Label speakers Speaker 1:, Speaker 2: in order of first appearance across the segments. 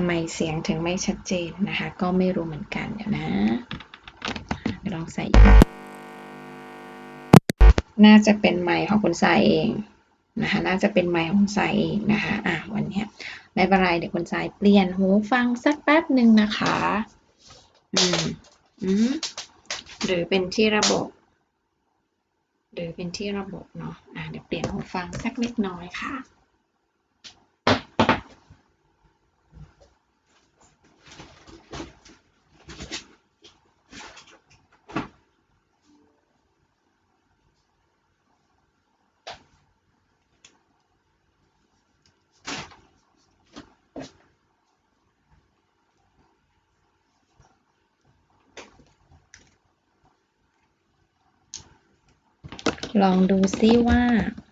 Speaker 1: ำไมเสียงถึงไม่ชัดเจนนะคะ ก็ไม่รู้เหมือนกันเดี๋ยวนะลองใส่ น่าจะเป็นไมค์ของคุณทรายเองนะคะ น่าจะเป็นไมค์ของคุณทรายเองนะคะ อะวันนี้ไม่เป็นไรเดี๋ยวคุณทรายเปลี่ยนหูฟังสักแป๊บหนึ่งนะคะ อืม อืม หรือเป็นที่ระบบ หรือเป็นที่ระบบเนาะ อะเดี๋ยวเปลี่ยนหูฟังสักเล็กน้อยค่ะ ลองดูซิว่า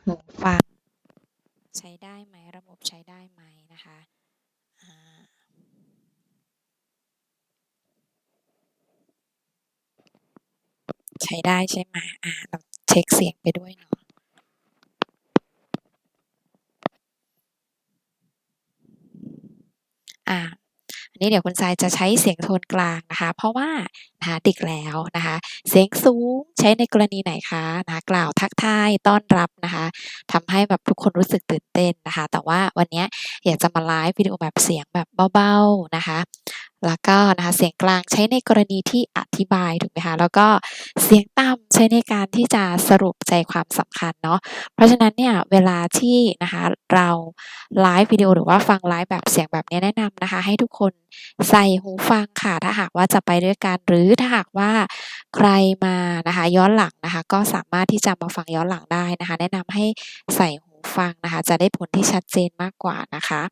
Speaker 1: หูฟังใช้ได้ไหมระบบใช้ได้ไหมนะคะใช้ได้ใช่ไหมอ่าเราเช็คเสียงไปด้วยเนาะอ่า นนี้เดี๋ยวคุณทรายจะใช้เสียงโทนกลางนะคะ เพราะว่านะคะติกแล้วนะคะ เสียงสูงใช้ในกรณีไหนคะนะคะกล่าวทักทายต้อนรับนะคะทำให้แบบทุกคนรู้สึกตื่นเต้นนะคะ แต่ว่าวันนี้อยากจะมาไลฟ์วิดีโอแบบเสียงแบบเบาๆนะคะ แล้วก็นะคะเสียงกลางใช้ในกรณีที่อธิบายถูกไหมคะแล้วก็เสียงต่ำใช้ในการที่จะสรุปใจความสำคัญเนาะเพราะฉะนั้นเนี่ยเวลาที่นะคะเราไลฟ์วิดีโอหรือว่าฟังไลฟ์แบบเสียงแบบนี้แนะนำนะคะให้ทุกคนใส่หูฟังค่ะ ถ้าหากว่าจะไปด้วยกันหรือถ้าหากว่าใครมานะคะย้อนหลังนะคะ ก็สามารถที่จะมาฟังย้อนหลังได้นะคะ แนะนำให้ใส่หูฟังนะคะ จะได้ผลที่ชัดเจนมากกว่านะคะ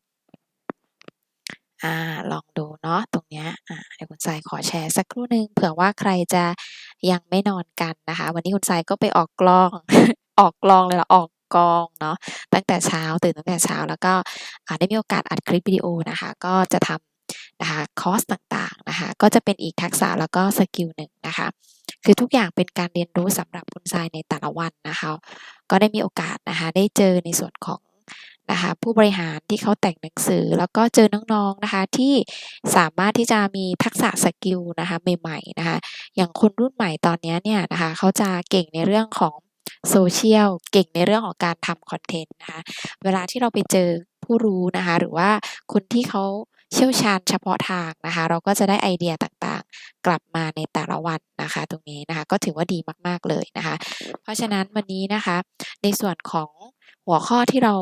Speaker 1: อ่าลองดูเนาะตรงเนี้ยอ่าเดี๋ยวคุณทรายขอแชร์สักครู่หนึ่งเผื่อว่าใครจะยังไม่นอนกันนะคะ วันนี้คุณทรายก็ไปออกกลอง ออกกลองเลยหรอออกกองเนาะตั้งแต่เช้าตื่นตั้งแต่เช้า แล้วก็อ่าได้มีโอกาสอัดคลิปวิดีโอนะคะ ก็จะทำนะคะคอร์สต่างๆนะคะก็จะเป็นอีกทักษะแล้วก็สกิลหนึ่งนะคะคือทุกอย่างเป็นการเรียนรู้สำหรับคุณทรายในแต่ละวันนะคะ ก็ได้มีโอกาสนะคะได้เจอในส่วนของ นะคะผู้บริหารที่เขาแต่งหนังสือ แล้วก็เจอน้องๆนะคะที่สามารถที่จะมีทักษะสกิลนะคะใหม่ๆนะคะอย่างคนรุ่นใหม่ตอนนี้เนี่ยนะคะเขาจะเก่งในเรื่องของโซเชียลเก่งในเรื่องของการทำคอนเทนต์นะคะเวลาที่เราไปเจอผู้รู้นะคะหรือว่าคนที่เขาเชี่ยวชาญเฉพาะทางนะคะ เราก็จะได้ไอเดียต่างๆ กลับมาในแต่ละวันนะคะ ตรงนี้นะคะก็ถือว่าดีมากๆเลยนะคะ เพราะฉะนั้นวันนี้นะคะ ในส่วนของหัวข้อที่เรา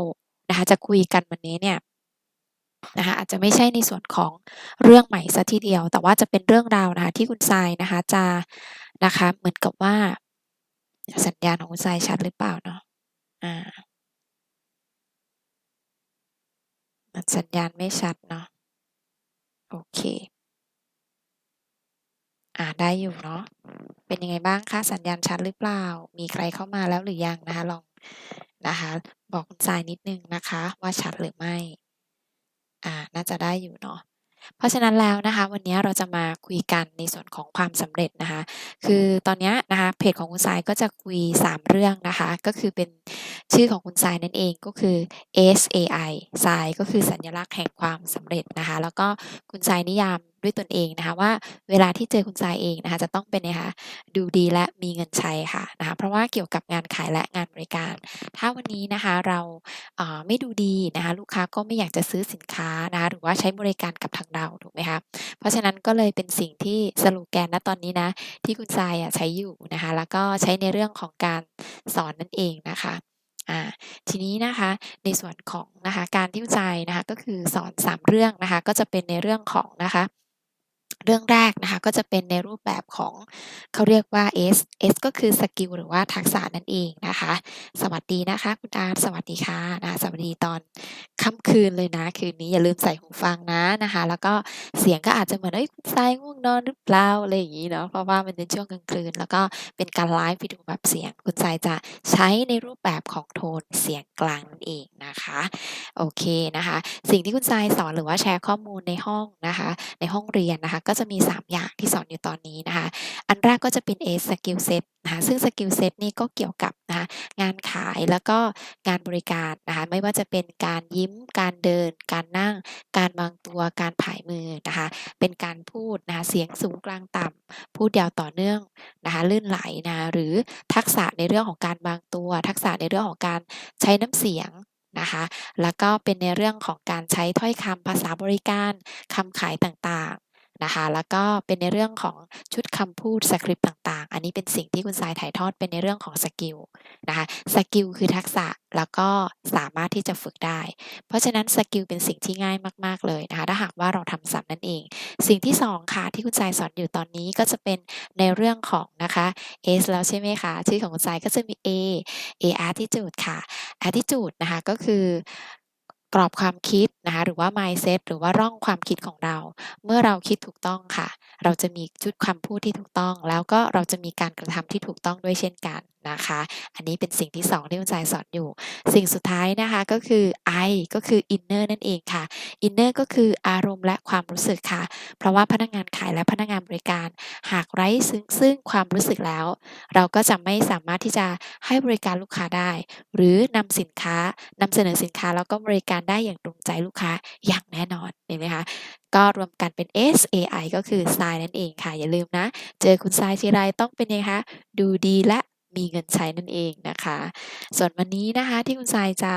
Speaker 1: นะคะจะคุยกันวันนี้เนี่ยนะคะอาจจะไม่ใช่ในส่วนของเรื่องใหม่ซะทีเดียว แต่ว่าจะเป็นเรื่องราวนะคะที่คุณทรายนะคะจะนะคะเหมือนกับว่าสัญญาณของคุณทรายชัดหรือเปล่าเนาะอ่ามันสัญญาณไม่ชัดเนาะโอเค อ่าได้อยู่เนาะเป็นยังไงบ้างคะสัญญาณชัดหรือเปล่า มีใครเข้ามาแล้วหรือยังนะคะลอง นะคะ บอกคุณทรายนิดนึงนะคะ ว่าชัดหรือไม่ อ่า น่าจะได้อยู่เนาะเพราะฉะนั้นแล้วนะคะ วันนี้เราจะมาคุยกันในส่วนของความสำเร็จนะคะ คือตอนนี้นะคะเพจของคุณทรายก็จะคุย 3 เรื่องนะคะ ก็คือเป็นชื่อของคุณทรายนั่นเองก็คือ SAI ทรายก็คือสัญลักษณ์แห่งความสำเร็จนะคะ แล้วก็คุณทรายนิยาม ด้วยตนเองนะคะว่าเวลาที่เจอคุณทรายเองนะคะจะต้องเป็นนะคะดูดีและมีเงินใช้ค่ะนะคะเพราะว่าเกี่ยวกับงานขายและงานบริการ ถ้าวันนี้นะคะเราเไม่ดูดีนะคะลูกค้าก็ไม่อยากจะซื้อสินค้านะคะหรือว่าใช้บริการกับทางเราถูกไหมคะเพราะฉะนั้นก็เลยเป็นสิ่งที่สโลแกนณตอนนี้นะที่คุณทรายใช้อยู่นะคะแล้วก็ใช้ในเรื่องของการสอนนั่นเองนะคะทีนี้นะคะในส่วนของนะคะการที่คุณทรายนะคะก็คือสอน 3 เรื่องนะคะก็จะเป็นในเรื่องของนะคะ เรื่องแรกนะคะก็จะเป็นในรูปแบบของเขาเรียกว่า S S ก็คือสกิลหรือว่าทักษะนั่นเองนะคะ สวัสดีนะคะคุณอาร์ตสวัสดีค่ะนะสวัสดีตอนค่ำคืนเลยนะ คืนนี้อย่าลืมใส่หูฟังนะนะคะ แล้วก็เสียงก็อาจจะเหมือนเอ้ยคุณทรายง่วงนอนหรือเปล่าอะไรอย่างนี้เนาะเพราะว่ามันเป็นช่วงกลางคืน แล้วก็เป็นการไลฟ์วิดีโอแบบเสียง คุณทรายจะใช้ในรูปแบบของโทนเสียงกลางนั่นเองนะคะโอเคนะคะ สิ่งที่คุณทรายสอนหรือว่าแชร์ข้อมูลในห้องนะคะ ในห้องเรียนนะคะก็จะมี 3 อย่างที่สอนอยู่ตอนนี้นะคะ อันแรกก็จะเป็น A Skill Set นะคะซึ่ง Skill Set นี่ก็เกี่ยวกับนะคะงานขายแล้วก็งานบริการนะคะไม่ว่าจะเป็นการยิ้ม การเดิน การนั่ง การวางตัวการผายมือนะคะเป็นการพูดนะคะเสียงสูงกลางต่ำพูดยาวต่อเนื่องนะคะลื่นไหลนะคะหรือทักษะในเรื่องของการวางตัว ทักษะในเรื่องของการใช้น้ำเสียงนะคะแล้วก็เป็นในเรื่องของการใช้ถ้อยคำภาษาบริการคำขายต่าง นะคะ แล้วก็เป็นในเรื่องของชุดคำพูดสคริปต์ต่างๆ อันนี้เป็นสิ่งที่คุณทรายถ่ายทอดเป็นในเรื่องของสกิลนะคะสกิลคือทักษะแล้วก็สามารถที่จะฝึกได้ เพราะฉะนั้นสกิลเป็นสิ่งที่ง่ายมากๆเลยนะคะถ้าหากว่าเราทำซ้ำนั่นเอง สิ่งที่ 2 ค่ะที่คุณทรายสอนอยู่ตอนนี้ก็จะเป็นในเรื่องของนะคะ S แล้วใช่ไหมคะชื่อของคุณทรายก็จะมี A A attitude ค่ะ attitude นะคะก็คือ กรอบความคิดนะคะหรือว่า mindset หรือว่าร่องความคิดของเรา เมื่อเราคิดถูกต้องค่ะ เราจะมีชุดคำพูดที่ถูกต้อง แล้วก็เราจะมีการกระทำที่ถูกต้องด้วยเช่นกัน นะคะ อันนี้เป็นสิ่งที่ 2 ที่คุณทรายสอนอยู่ สิ่งสุดท้ายนะคะก็คือ I ก็คือ inner นั่นเองค่ะ inner ก็คืออารมณ์และความรู้สึกค่ะ เพราะว่าพนักงานขายและพนักงานบริการ หากไร้ซึ่งซึ่งความรู้สึกแล้ว เราก็จะไม่สามารถที่จะให้บริการลูกค้าได้ หรือนำสินค้านำเสนอสินค้าแล้วก็บริการได้อย่างตรงใจลูกค้าอย่างแน่นอนเห็นไหมคะก็รวมกันเป็น SAI ก็คือทรายนั่นเองค่ะ อย่าลืมนะ เจอคุณทรายทีไรต้องเป็นยังไงคะ ดูดีและ มีเงินใช้นั่นเองนะคะ ส่วนวันนี้นะคะที่คุณทรายจะ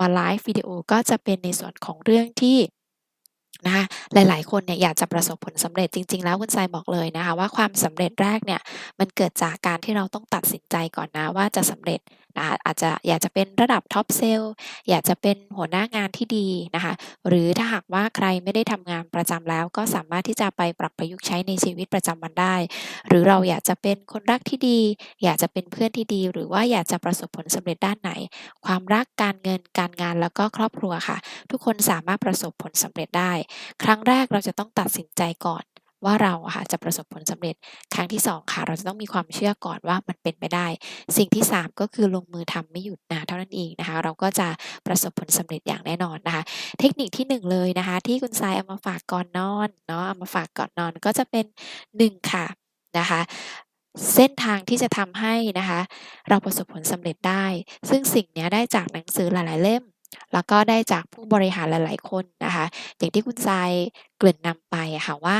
Speaker 1: มาไลฟ์วิดีโอก็จะเป็นในส่วนของเรื่องที่นะคะหลายๆ คนเนี่ยอยากจะประสบผลสำเร็จจริง ๆ แล้วคุณทรายบอกเลยนะคะว่าความสำเร็จแรกเนี่ยมันเกิดจากการที่เราต้องตัดสินใจก่อนนะว่าจะสำเร็จ นะคะอาจจะอยากจะเป็นระดับท็อปเซลล์อยากจะเป็นหัวหน้างานที่ดีนะคะหรือถ้าหากว่าใครไม่ได้ทำงานประจำแล้ว ก็สามารถที่จะไปปรับประยุกต์ใช้ในชีวิตประจำวันได้ หรือเราอยากจะเป็นคนรักที่ดี อยากจะเป็นเพื่อนที่ดี หรือว่าอยากจะประสบผลสำเร็จด้านไหน ความรักการเงินการงานแล้วก็ครอบครัวค่ะ ทุกคนสามารถประสบผลสำเร็จได้ ครั้งแรกเราจะต้องตัดสินใจก่อน ว่าเราค่ะจะประสบผลสำเร็จ ครั้งที่ 2 ค่ะ เราจะต้องมีความเชื่อก่อนว่ามันเป็นไปได้ สิ่งที่ 3 ก็คือลงมือทำไม่หยุดนะเท่านั้นเองนะคะ เราก็จะประสบผลสำเร็จอย่างแน่นอนนะคะ เทคนิคที่ 1 เลยนะคะ ที่คุณทรายเอามาฝากก่อนนอนเนาะเอามาฝากก่อนนอนก็จะเป็น 1 ค่ะนะคะเส้นทางที่จะทำให้นะคะ เราประสบผลสำเร็จได้ ซึ่งสิ่งนี้ได้จากหนังสือหลาย ๆ เล่ม แล้วก็ได้จากผู้บริหารหลาย ๆ คนนะคะ อย่างที่คุณทรายเกริ่นนำไปค่ะว่า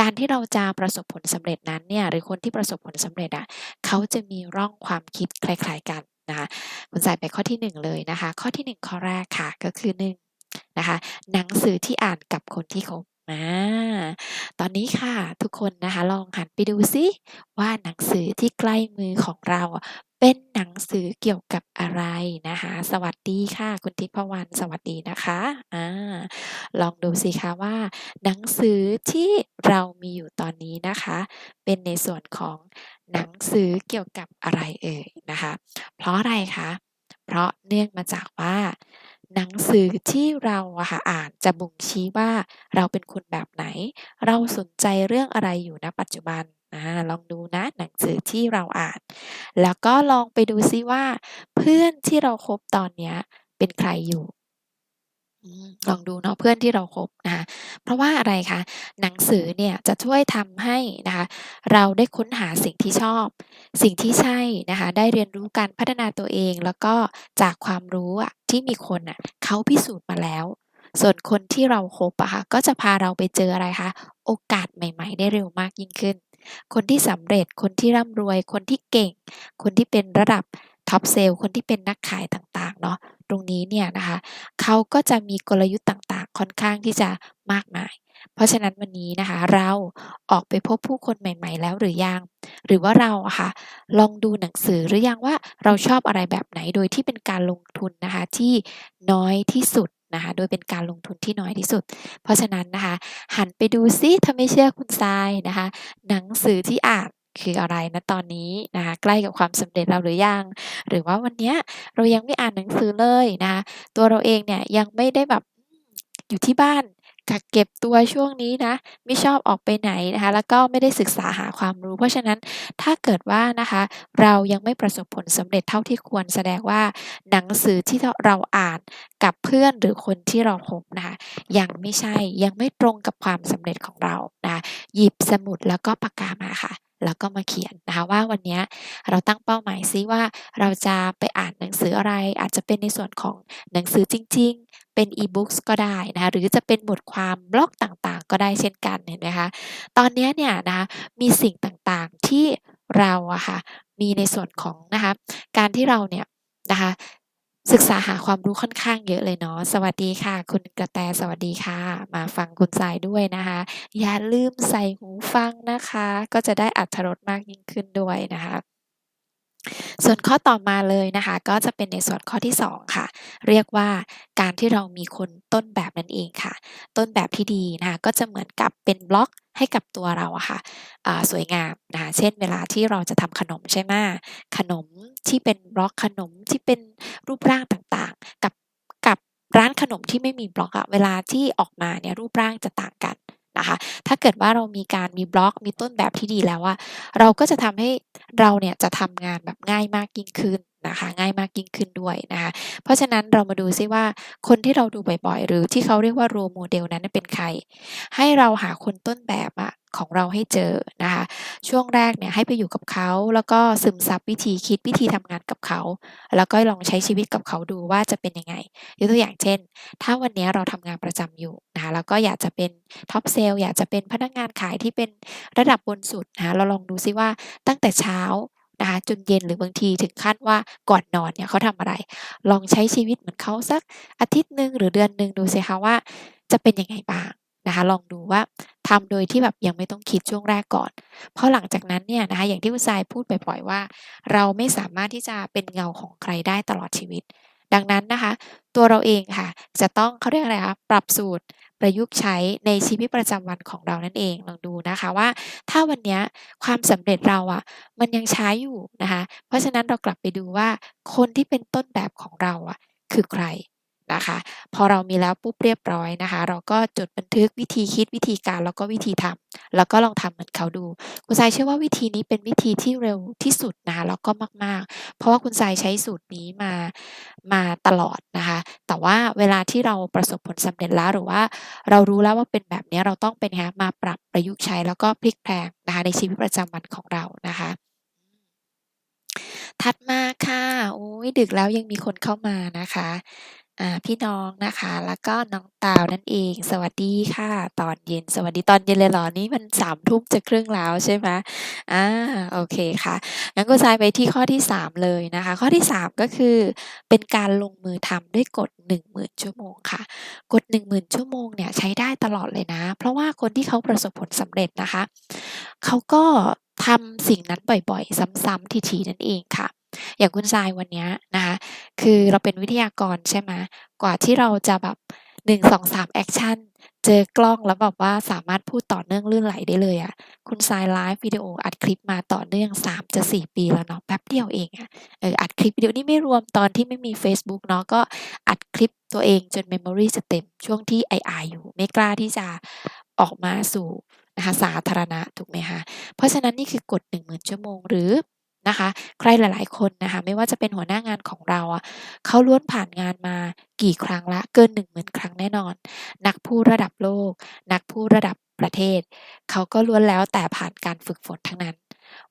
Speaker 1: การที่เราจะประสบผลสำเร็จนั้นเนี่ยหรือคนที่ประสบผลสำเร็จอะเขาจะมีร่องความคิดคล้าย ๆ กันนะคะคุณทรายไปข้อที่ 1 เลยนะคะ ข้อที่ 1 ข้อแรกค่ะก็คือ1นะคะหนังสือที่อ่านกับคนที่คบอาตอนนี้ค่ะทุกคนนะคะลองหันไปดูซิว่าหนังสือที่ใกล้มือของเราอะ เป็นหนังสือเกี่ยวกับอะไรนะคะ สวัสดีค่ะ คุณทิพวรรณสวัสดีนะคะอาลองดูสิคะว่า หนังสือที่เรามีอยู่ตอนนี้นะคะ เป็นในส่วนของหนังสือเกี่ยวกับอะไรเอ่ยนะคะ เพราะอะไรคะ เพราะเนื่องมาจากว่า หนังสือที่เราะค่ะอ่านจะบ่งชี้ว่า เราเป็นคนแบบไหน เราสนใจเรื่องอะไรอยู่ณปัจจุบัน อาลองดูนะหนังสือที่เราอ่าน แล้วก็ลองไปดูซิว่า เพื่อนที่เราคบตอนเนี้ยเป็นใครอยู่อืมลองดูเนาะเพื่อนที่เราคบนะคะเพราะว่าอะไรคะหนังสือเนี่ยจะช่วยทำให้นะคะเราได้ค้นหาสิ่งที่ชอบ สิ่งที่ใช่นะคะได้เรียนรู้การพัฒนาตัวเอง แล้วก็จากความรู้อะที่มีคนน่ะเขาพิสูจน์มาแล้ว ส่วนคนที่เราคบอะค่ะก็จะพาเราไปเจออะไรคะโอกาสใหม่ ๆ ได้เร็วมากยิ่งขึ้น คนที่สำเร็จ คนที่ร่ำรวย คนที่เก่ง คนที่เป็นระดับท็อปเซลล์ คนที่เป็นนักขายต่างๆเนาะ ตรงนี้เนี่ยนะคะเขาก็จะมีกลยุทธ์ต่างๆ ค่อนข้างที่จะมากมาย เพราะฉะนั้นวันนี้นะคะ เราออกไปพบผู้คนใหม่ ๆ แล้วหรือยัง หรือว่าเราอะค่ะลองดูหนังสือหรือยังว่าเราชอบอะไรแบบไหนโดยที่เป็นการลงทุนนะคะที่น้อยที่สุด นะคะโดยเป็นการลงทุนที่น้อยที่สุด เพราะฉะนั้นนะคะ หันไปดูซิถ้าไม่เชื่อคุณทรายนะคะ หนังสือที่อ่านคืออะไรณตอนนี้นะคะใกล้กับความสำเร็จเราหรือยัง หรือว่าวันนี้เรายังไม่อ่านหนังสือเลยนะคะตัวเราเองเนี่ยยังไม่ได้แบบอยู่ที่บ้าน กักเก็บตัวช่วงนี้นะ ไม่ชอบออกไปไหนนะคะ แล้วก็ไม่ได้ศึกษาหาความรู้ เพราะฉะนั้นถ้าเกิดว่านะคะ เรายังไม่ประสบผลสำเร็จเท่าที่ควรแสดงว่าหนังสือที่เราอ่านกับเพื่อนหรือคนที่เราคบนะคะยังไม่ใช่ยังไม่ตรงกับความสำเร็จของเรานะะหยิบสมุดแล้วก็ปากกามาค่ะแล้วก็มาเขียนนะคะว่าวันนี้เราตั้งเป้าหมายซิว่าเราจะไปอ่านหนังสืออะไรอาจจะเป็นในส่วนของหนังสือจริง เป็น E-books ก็ได้นะคะหรือจะเป็นบทความบล็อกต่างๆ ก็ได้เช่นกันเห็นไหมคะตอนนี้เนี่ยนะคะมีสิ่งต่างๆที่เราอะค่ะมีในส่วนของนะคะการที่เราเนี่ยนะคะศึกษาหาความรู้ค่อนข้างเยอะเลยเนาะ สวัสดีค่ะ คุณกระแตสวัสดีค่ะ มาฟังคุณทรายด้วยนะคะ อย่าลืมใส่หูฟังนะคะ ก็จะได้อรรรสมากยิ่งขึ้นด้วยนะคะ ส่วนข้อต่อมาเลยนะคะ ก็จะเป็นในส่วนข้อที่ 2 ค่ะ เรียกว่าการที่เรามีคนต้นแบบนั่นเองค่ะ ต้นแบบที่ดีนะคะก็จะเหมือนกับเป็นบล็อกให้กับตัวเราอะค่ะสวยงามนะคะเช่นเวลาที่เราจะทำขนมใช่ไหมขนมที่เป็นบล็อกขนมที่เป็นรูปร่างต่างๆ กับกับร้านขนมที่ไม่มีบล็อกอะเวลาที่ออกมาเนี่ยรูปร่างจะต่างกัน นะคะ ถ้าเกิดว่าเรามีการมีบล็อกมีต้นแบบที่ดีแล้วอะเราก็จะทำให้เราเนี่ยจะทำงานแบบง่ายมากยิ่งขึ้นนะคะง่ายมากยิ่งขึ้นด้วยนะคะเพราะฉะนั้นเรามาดูซิว่าคนที่เราดูบ่อยๆ หรือที่เขาเรียกว่าโรโมเดลนั้นเป็นใคร ให้เราหาคนต้นแบบอะของเราให้เจอนะคะ ช่วงแรกเนี่ยให้ไปอยู่กับเขา แล้วก็ซึมซับวิธีคิดวิธีทำงานกับเขา แล้วก็ลองใช้ชีวิตกับเขาดูว่าจะเป็นยังไงยกตัวอย่างเช่น ถ้าวันนี้เราทำงานประจำอยู่นะคะแล้วก็อยากจะเป็น Top Sale อยากจะเป็นพนักงานขายที่เป็นระดับบนสุดนะคะเราลองดูซิว่าตั้งแต่เช้านะคะจนเย็นหรือบางทีถึงขั้นว่าก่อนนอนเนี่ยเขาทำอะไร ลองใช้ชีวิตเหมือนเขาสักอาทิตย์หนึ่งหรือเดือนหนึ่งดูสิคะว่าจะเป็นยังไงบ้างนะคะลองดูว่า ทำโดยที่แบบยังไม่ต้องคิดช่วงแรกก่อน เพราะหลังจากนั้นเนี่ยนะคะอย่างที่คุณทรายพูดบ่อยๆว่า เราไม่สามารถที่จะเป็นเงาของใครได้ตลอดชีวิต ดังนั้นนะคะ ตัวเราเองค่ะ จะต้องเขาเรียกอะไรคะปรับสูตรประยุกต์ใช้ในชีวิตประจำวันของเรานั่นเองลองดูนะคะว่า ถ้าวันนี้ความสำเร็จเราอะมันยังใช้อยู่นะคะ เพราะฉะนั้นเรากลับไปดูว่าคนที่เป็นต้นแบบของเราอะ คือใคร นะคะ พอเรามีแล้วปุ๊บเรียบร้อยนะคะ เราก็จดบันทึกวิธีคิดวิธีการแล้วก็วิธีทำแล้วก็ลองทำเหมือนเขาดู คุณทรายเชื่อว่าวิธีนี้เป็นวิธีที่เร็วที่สุดนะคะแล้วก็มาก ๆ เพราะว่าคุณทรายใช้สูตรนี้มามาตลอดนะคะ แต่ว่าเวลาที่เราประสบผลสำเร็จแล้วหรือว่า เรารู้แล้วว่าเป็นแบบเนี้ยเราต้องเป็นไงคะมาปรับประยุกต์ใช้แล้วก็พลิกแพลงนะคะในชีวิตประจำวันของเรานะคะถัดมาค่ะ โอ๊ยดึกแล้วยังมีคนเข้ามานะคะ อ่า พี่น้องนะคะ แล้วก็น้องตาวนั่นเอง สวัสดีค่ะ ตอนเย็น สวัสดีตอนเย็นเลยเหรอ?นี่มัน3ทุ่มจะครึ่งแล้วใช่ไหม?อา โอเคค่ะ งั้นคุณทรายไปที่ข้อที่ 3 เลยนะคะ ข้อที่ 3 ก็คือ เป็นการลงมือทำด้วยกฎ 10,000 ชั่วโมงค่ะ กฎ 10,000 ชั่วโมงเนี่ยใช้ได้ตลอดเลยนะ เพราะว่าคนที่เขาประสบผลสำเร็จนะคะ เขาก็ทำสิ่งนั้นบ่อย ๆ ซ้ำ ๆ ถี่ ๆ นั่นเองค่ะ อย่างคุณทรายวันเนี้ยนะคะ คือเราเป็นวิทยากรใช่ไหมกว่าที่เราจะแบบ1 2 3แอกชันเจอกล้องแล้วแบบว่าสามารถพูดต่อเนื่องลื่นไหลได้เลยอะคุณทรายไลฟ์วิดีโออัดคลิปมาต่อเนื่อง3จะ4ปีแล้วเนาะแป๊บเดียวเองอะเอออัดคลิปวิดีโอนี่ไม่รวมตอนที่ไม่มีเฟซบุ๊กเนาะก็อัดคลิปตัวเองจน memory จะเต็มช่วงที่ไอายอยู่ ไม่กล้าที่จะออกมาสู่นะคะสาธารณะถูกไหมคะเพราะฉะนั้นนี่คือกฎ 10,000 ชั่วโมงหรือ นะคะ ใครหลายๆ คนนะคะ ไม่ว่าจะเป็นหัวหน้างานของเราอะเขาล้วนผ่านงานมากี่ครั้งล้วเกิน10,000ครั้งแน่นอน นักพูดระดับโลก นักพูดระดับประเทศเขาก็ล้วนแล้วแต่ผ่านการฝึกฝนทั้งนั้น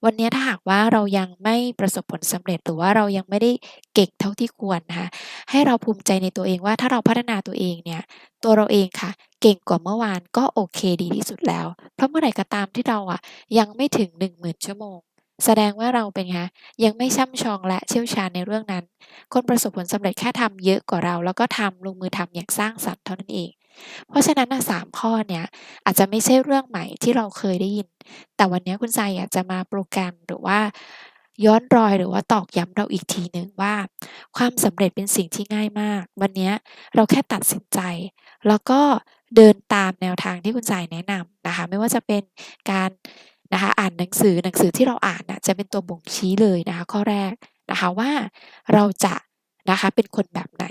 Speaker 1: วันนี้ถ้าหากว่าเรายังไม่ประสบผลสำเร็จหรือว่าเรายังไม่ได้เก่งเท่าที่ควรนะคะให้เราภูมิใจในตัวเองว่าถ้าเราพัฒนาตัวเองเนี่ยตัวเราเองค่ะ เก่งกว่าเมื่อวานก็โอเคดีที่สุดแล้ว เพราะเมื่อไหร่ก็ตามที่เราอะยังไม่ถึง 10,000 ชั่วโมง แสดงว่าเราเป็นไงคะยังไม่ช่ำชองและเชี่ยวชาญในเรื่องนั้น คนประสบผลสำเร็จแค่ทำเยอะกว่าเรา แล้วก็ทำลงมือทำอย่างสร้างสรรค์เท่านั้นเอง เพราะฉะนั้นน่ะ3ข้อเนี้ยอาจจะไม่ใช่เรื่องใหม่ที่เราเคยได้ยิน แต่วันนี้คุณทรายอยากจะมาโปรแกรมหรือว่าย้อนรอยหรือว่าตอกย้ำเราอีกทีหนึ่งว่า ความสำเร็จเป็นสิ่งที่ง่ายมาก วันนี้เราแค่ตัดสินใจ แล้วก็เดินตามแนวทางที่คุณทรายแนะนำนะคะ ไม่ว่าจะเป็นการ นะคะอ่านหนังสือหนังสือที่เราอ่านน่ะจะเป็นตัวบ่งชี้เลยนะคะข้อแรกนะคะว่าเราจะนะคะเป็นคนแบบไหน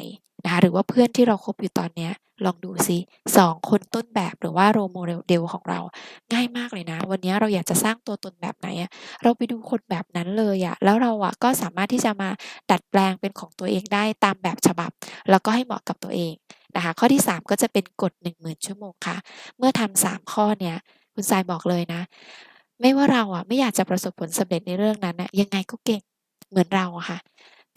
Speaker 1: นะคะหรือว่าเพื่อนที่เราคบอยู่ตอนเนี้ยลองดูซิ2คนต้นแบบหรือว่า role model ของเราง่ายมากเลยนะ วันเนี้ยเราอยากจะสร้างตัวตนแบบไหนอะเราไปดูคนแบบนั้นเลยอะแล้วเราอะก็สามารถที่จะมาดัดแปลงเป็นของตัวเองได้ตามแบบฉบับ แล้วก็ให้เหมาะกับตัวเองนะคะข้อที่ 3 ก็จะเป็นกฎ 10,000 ชั่วโมงค่ะ เมื่อทำ3ข้อเนี้ยคุณทรายบอกเลยนะ ไม่ว่าเราอะไม่อยากจะประสบผลสำเร็จในเรื่องนั้นนะยังไงก็เก่งเหมือนเราอะค่ะ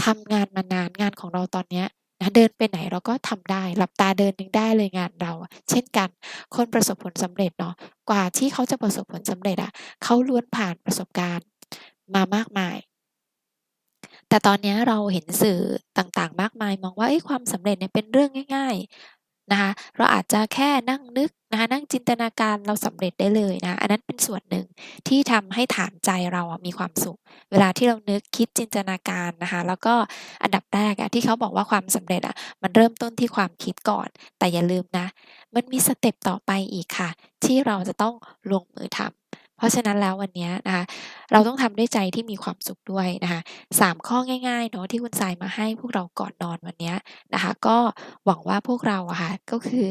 Speaker 1: ทำงานมานานงานของเราตอนเนี้ยนะเดินไปไหนเราก็ทำได้ หลับตาเดินยังได้เลยงานเรา เช่นกัน คนประสบผลสำเร็จเนาะกว่าที่เขาจะประสบผลสำเร็จอะเขาล้วนผ่านประสบการณ์มามากมาย แต่ตอนนี้เราเห็นสื่อต่างๆ มากมาย มองว่าเอ๊ะความสำเร็จเนี่ยเป็นเรื่องง่าย นะคะเราอาจจะแค่นั่งนึกนะคะนั่งจินตนาการเราสำเร็จได้เลยนะอันนั้นเป็นส่วนหนึ่งที่ทำให้ฐานใจเราอะมีความสุข เวลาที่เรานึกคิดจินตนาการนะคะแล้วก็อันดับแรกอะที่เขาบอกว่าความสำเร็จอะมันเริ่มต้นที่ความคิดก่อน แต่อย่าลืมนะ มันมีสเต็ปต่อไปอีกค่ะ ที่เราจะต้องลงมือทำ เพราะฉะนั้นแล้ววันนี้นะคะเราต้องทำด้วยใจที่มีความสุขด้วยนะคะ3ข้อง่ายๆเนาะที่คุณทรายมาให้พวกเราก่อนนอนวันนี้นะคะ ก็หวังว่าพวกเราอะค่ะก็คือ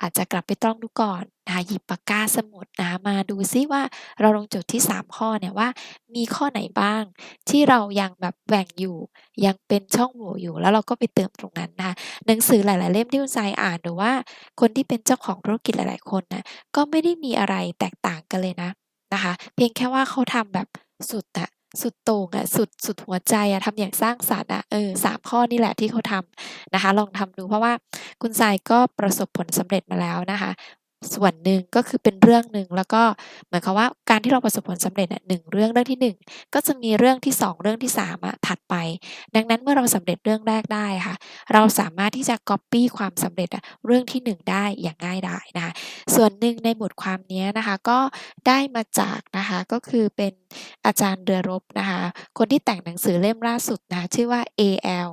Speaker 1: อาจจะกลับไปตร่องดูก่อนนะคะหยิบปากกาสมุดนะคะมาดูซิว่าเราลงจุดที่ 3 ข้อเนี่ยว่า มีข้อไหนบ้าง ที่เรายังแบบแหว่งอยู่ ยังเป็นช่องโหว่อยู่ แล้วเราก็ไปเติมตรงนั้นนะคะหนังสือหลาย ๆ เล่มที่คุณทรายอ่านหรือว่า คนที่เป็นเจ้าของธุรกิจหลาย ๆ คนน่ะก็ไม่ได้มีอะไรแตกต่างกันเลยนะ นะคะ เพียงแค่ว่าเขาทำแบบสุดอะสุดโต่งอะสุดสุดหัวใจอะทำอย่างสร้างสรรค์อะเออสามข้อนี่แหละที่เขาทำนะคะ ลองทำดูเพราะว่าคุณสายก็ประสบผลสำเร็จมาแล้วนะคะ ส่วนหนึ่งก็คือเป็นเรื่องหนึ่งแล้วก็เหมายควาว่าการที่เราประสบผลสำเร็จอะ1เรื่องเรื่องที่ 1 ก็จะมีเรื่องที่ 2 เรื่องที่3อะถัดไป ดังนั้นเมื่อเราสำเร็จเรื่องแรกได้ค่ะ เราสามารถที่จะก๊อบปี้ความสำเร็จอะเรื่องที่ 1 ได้อย่างง่ายดายนะคะส่วนหนึ่งในบทความนี้นะคะก็ได้มาจากนะคะก็คือเป็นอาจารย์เรือรบนะคะคนที่แต่งหนังสือเล่มล่าสุดนะะชื่อว่า AL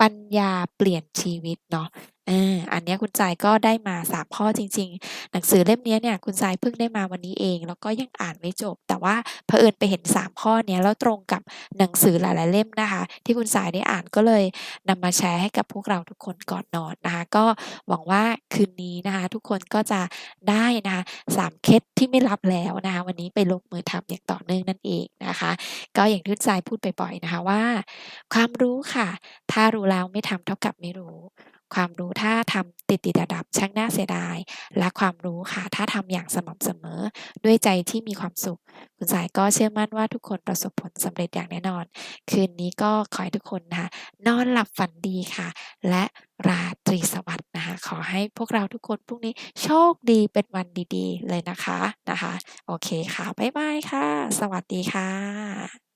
Speaker 1: ปัญญาเปลี่ยนชีวิตเนาะ อออันนี้คุณทรายก็ได้มา3ข้อจริง ๆ หนังสือเล่มนี้เนี่ยคุณทรายเพิ่งได้มาวันนี้เอง แล้วก็ยังอ่านไม่จบ แต่ว่าเผอิญไปเห็น 3 ข้อเนี้ยแล้วตรงกับหนังสือหลายๆเล่มนะคะ ที่คุณทรายได้อ่านก็เลยนำมาแชร์ให้กับพวกเราทุกคนก่อนนอนนะคะ ก็หวังว่าคืนนี้นะคะ ทุกคนก็จะได้นะคะ3เคล็ดที่ไม่ลับแล้วนะคะ วันนี้ไปลงมือทำอย่างต่อเนื่องนั่นเองนะคะ ก็อย่างที่คุณทรายพูดไปบ่อยนะคะว่า ความรู้ค่ะ ถ้ารู้แล้วไม่ทำเท่ากับไม่รู้ ความรู้ถ้าทำติดๆดับช่างน่าเสียดาย และความรู้ค่ะ ถ้าทำอย่างสม่ำเสมอ ด้วยใจที่มีความสุข คุณทรายก็เชื่อมั่นว่าทุกคนประสบผลสำเร็จอย่างแน่นอน คืนนี้ก็ขอให้ทุกคนนะคะนอนหลับฝันดีค่ะ และราตรีสวัสดิ์นะคะ ขอให้พวกเราทุกคนพรุ่งนี้โชคดีเป็นวันดี ๆ เลยนะคะนะคะ โอเคค่ะบ๊ายบายค่ะ สวัสดีค่ะ